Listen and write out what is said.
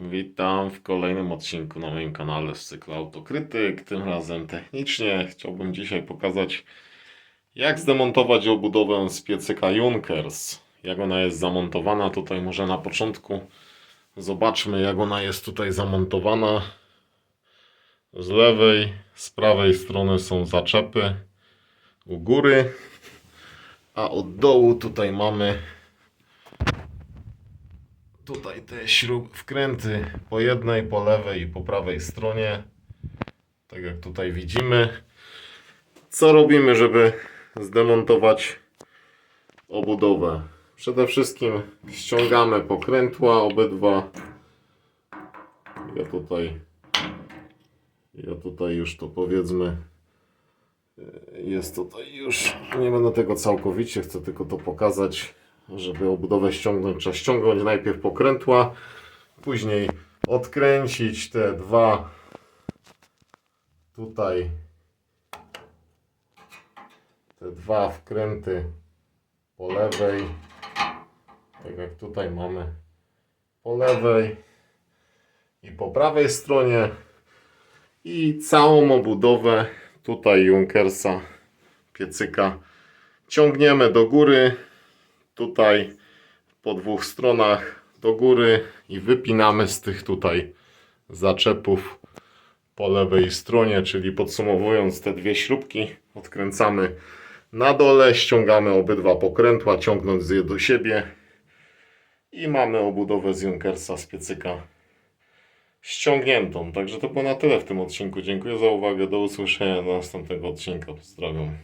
Witam w kolejnym odcinku na moim kanale z cyklu Autokrytyk. Tym razem technicznie chciałbym dzisiaj pokazać, jak zdemontować obudowę z piecyka Junkers. Jak ona jest zamontowana. Tutaj może na początku zobaczmy, jak ona jest tutaj zamontowana. Z lewej, z prawej strony są zaczepy u góry, a od dołu tutaj mamy tutaj te śrub, wkręty po jednej, po lewej i po prawej stronie. Tak jak tutaj widzimy. Co robimy, żeby zdemontować obudowę? Przede wszystkim ściągamy pokrętła obydwa. Ja tutaj ja tutaj już to powiedzmy jest tutaj już nie będę tego całkowicie, chcę tylko to pokazać żeby obudowę ściągnąć, trzeba ściągnąć najpierw pokrętła, później odkręcić te dwa. Tutaj te dwa wkręty po lewej. Tak jak tutaj mamy po lewej i po prawej stronie. I całą obudowę tutaj Junkersa piecyka. Ciągniemy do góry tutaj po dwóch stronach do góry i wypinamy z tych tutaj zaczepów po lewej stronie, czyli podsumowując te dwie śrubki, odkręcamy na dole, ściągamy obydwa pokrętła, ciągnąc je do siebie i mamy obudowę z Junkersa z piecyka ściągniętą. Także to było na tyle w tym odcinku. Dziękuję za uwagę. Do usłyszenia do następnego odcinka. Pozdrawiam.